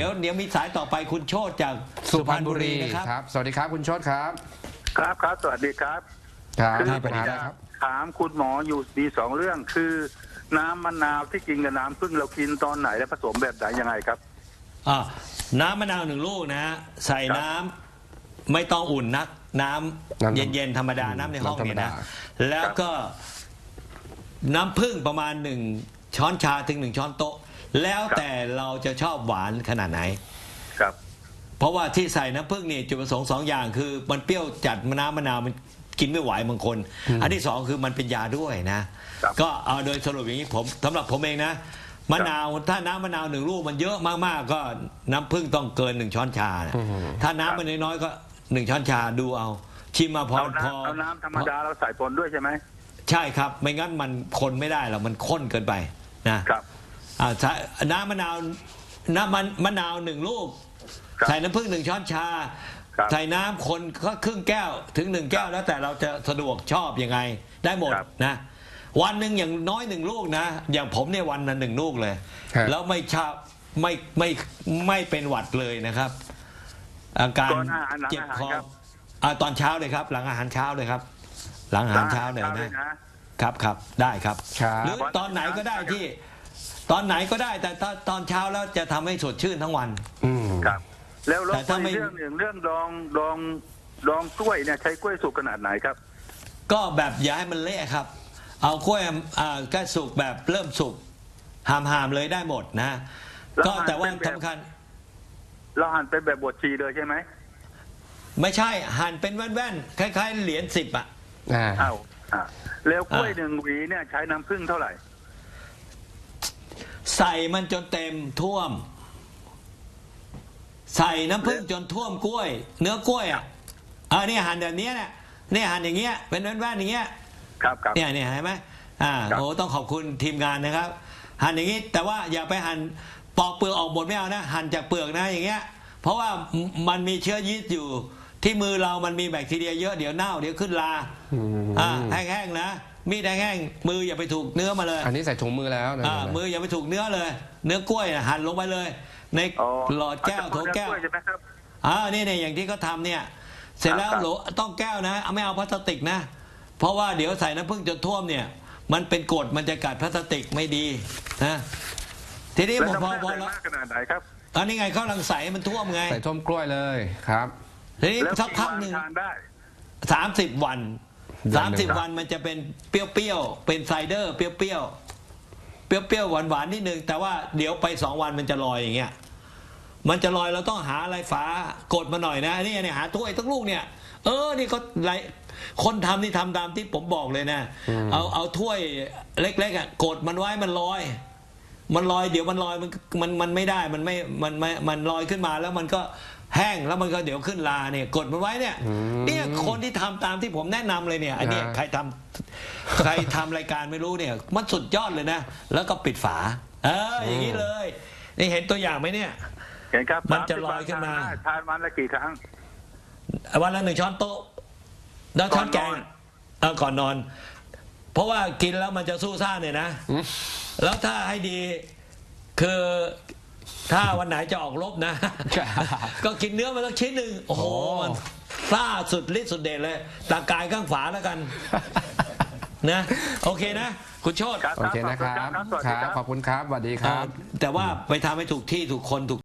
เดี๋ยวเดี๋ยวมีสายต่อไปคุณโชตจากสุพรรณบุรีนะครับครับ สวัสดีครับคุณโชตครับ ครับครับสวัสดีครับครับคือมีปัญหาผมอะไรจะครับถามคุณหมออยู่มีสองเรื่องคือ น้ำมะนาวที่กินกับน้ำพึ่งเรากินตอนไหนและผสมแบบไหนยังไงครับอ่าน้ำมะนาวหนึ่งลูกนะฮะใส่น้ำไม่ต้องอุ่นนัก น้ำน้ำเย็นๆธรรมดาน้ำในห้องน้ำธรรมเนี่ยดานะ แล้วก็น้ำผึ้งประมาณหนึ่งช้อนชาถึงหนึ่งช้อนโต๊ะ แล้วแต่เราจะชอบหวานขนาดไหน ครับ เพราะว่าที่ใส่น้ำผึ้งนี่จุดประสงค์สองอย่างคือ มันเปรี้ยวจัดมะน้ำมะนาวมันกินไม่ไหวบางคน อันที่สองคือมันเป็นยาด้วยนะ ครับก็เอาโดยสรุปอย่างนี้ผมสำหรับผมเองนะมะนาวถ้าน้ำมะนาวหนึ่งลูกมันเยอะมากๆก็น้ำผึ้งต้องเกินหนึ่งช้อนชานะอืมถ้าน้ำมันน้อยๆก็หนึ่งช้อนชาดูเอา ชิมมาพอเอาพอ น้ำเอาน้ำธรรมดาเราใส่ปนด้วยใช่ไหม ใช่ครับ ไม่งั้นมันคนไม่ได้หรอกมันข้นเกินไปนะครับ อ่าใส่น้ำมะนาวน้ำมันมะนาวหนึ่งลูก ครับใส่น้ำผึ้งหนึ่งช้อนชา ครับใส่น้ำคนก็ครึ่งแก้วถึงหนึ่งแก้วแล้วแต่เราจะสะดวกชอบยังไง ได้หมดครับนะ วันหนึ่งอย่างน้อยหนึ่งลูกนะ อย่างผมเนี่ยวันละหนึ่งลูกเลยครับแล้วไม่ชาไม่ไม่ไม่เป็นหวัดเลยนะครับ อาการก่อนอาหารหลังเจ็บอาหารคอครับ อ่าตอนเช้าเลยครับ หลังอาหารเช้าเลยครับ หลังอาหารเช้าเลยช้นะนะ ครับครับได้ครับ ครับ หรือตอนไหนก็ได้ที่ ตอนไหนก็ได้แต่ถ้าตอนเช้าแล้วจะทำให้สดชื่นทั้งวัน อืมครับ แล้วเราแต่ถ้าไม่ เรื่องหนึ่งเรื่องดองดองดองกล้วยเนี่ยใช้กล้วยสุกขนาดไหนครับ ก็แบบอย่าให้มันเละครับ เอากล้วยอ่าก็สุกแบบเริ่มสุกหามหามๆเลยได้หมดนะ แล้วก็แต่ว่าหั่นเป็นแบบ สำคัญเราหั่นเป็นแบบบดชีเลยใช่ไหมไม่ใช่หั่นเป็นแว่นๆคล้าย ๆ เหรียญสิบอะ อ่า อ้าวอ่าแล้วกล้วยอ่าหนึ่งหวีเนี่ยใช้น้ำผึ้งเท่าไหร่ ใส่มันจนเต็มท่วม ใส่น้ำผึ้งจนท่วมกล้วย เนื้อกล้วยอะอ่านี่หั่นแบบเนี้ยเนี่ยเนี่ยหั่นอย่างเงี้ยเป็นแว่นๆอย่างเงี้ยครับครับเนี่ยเนี่ยเห็นไหมอ่าครับโอ้ต้องขอบคุณทีมงานนะครับ หั่นอย่างนี้ แต่ว่าอย่าไปหั่นปอกเปลือกออกหมดไม่เอานะ หั่นจากเปลือกนะอย่างเงี้ย เพราะว่ามันมีเชื้อยีสต์อยู่ ที่มือเรามันมีแบคทีเรียเยอะเดี๋ยวเน่าเดี๋ยวขึ้นลาอืมอ่าแห้งๆนะมีดแห้งๆมืออย่าไปถูกเนื้อมาเลย อันนี้ใส่ถุงมือแล้วนะอ่ามืออย่าไปถูกเนื้อเลย เนื้อกล้วยน่ะหั่นลงไปเลย ในอ๋อหลอดแก้วโถแก้วเอาเฉพาะเนื้อกล้วยใช่ไหมครับอ่านี่เนี่ยอย่างที่เขาทำเนี่ย เสร็จแล้วครับโหลต้องแก้วนะเอาไม่เอาพลาสติกนะ เพราะว่าเดี๋ยวใส่น้ำผึ้งจนท่วมเนี่ย มันเป็นกรดมันจะกัดพลาสติกไม่ดีนะทีนี้แล้วพอน้ำพผึ้องพอใส่แล้วมากขนาดไหนครับอันนี้ไงเขากำลังใส่ให้มันท่วมไง ใส่ท่วมกล้วยเลยครับ ทีนี้แล้วสักพักหนึ่งทานได้สามสิบวันเดือนสามหนึ่สิบงวันมันจะเป็นเปรี้ยวๆเป็นไซเดอร์เปรี้ยวๆเปรี้ยวๆหวานๆนิดนึงแต่ว่าเดี๋ยวไปสองวันมันจะลอยอย่างเงี้ยมันจะลอยเราต้องหาอะไรฝากดมาหน่อยนะนี่เนี่ยหาถ้วยตั้งลูกเนี่ย เออนี่ก็ไรคนทำนี่ทำตามที่ผมบอกเลยนะ เอาเอาถ้วยเล็กๆอะกดมันไว้มันลอย มันลอยเดี๋ยวมันลอยมันมันมันไม่ได้มันไม่มันไม่มันลอยขึ้นมาแล้วมันก็แห้งแล้วมันก็เดี๋ยวขึ้นลาเนี่ยกดมันไว้เนี่ยอืมเนี่ยคนที่ทำตามที่ผมแนะนำเลยเนี่ยอันเนี้ยนะใครทำใครทำรายการไม่รู้เนี่ย มันสุดยอดเลยนะ แล้วก็ปิดฝา เอออย่างนี้เลย นี่เห็นตัวอย่างไหมเนี่ยเห็นครับมันจะลอยขึ้นมาทได้ทานวันละกี่ครั้งวันละหนึ่งช้อนโต๊ะแล้วช้อนแกงก่อนนอนเออก่อนนอน เพราะว่ากินแล้วมันจะสู้ซ่าเนี่ยนะอืมแล้วถ้าให้ดีคือถ้าวันไหนจะออกรบนะ ก็กินเนื้อมาสักชิ้นหนึ่งโอ้โหโอ้มันซ่าสุดฤทธิ์สุดเด็ดเลยตากายข้างฝาแล้วกันนะโอเคนะ คุณโชตครับโอเคนะครับสวัสคดีรับขอบคุณครับสวัสดีครับ แต่ว่าไปทำให้ถูกที่ถูกคนถูก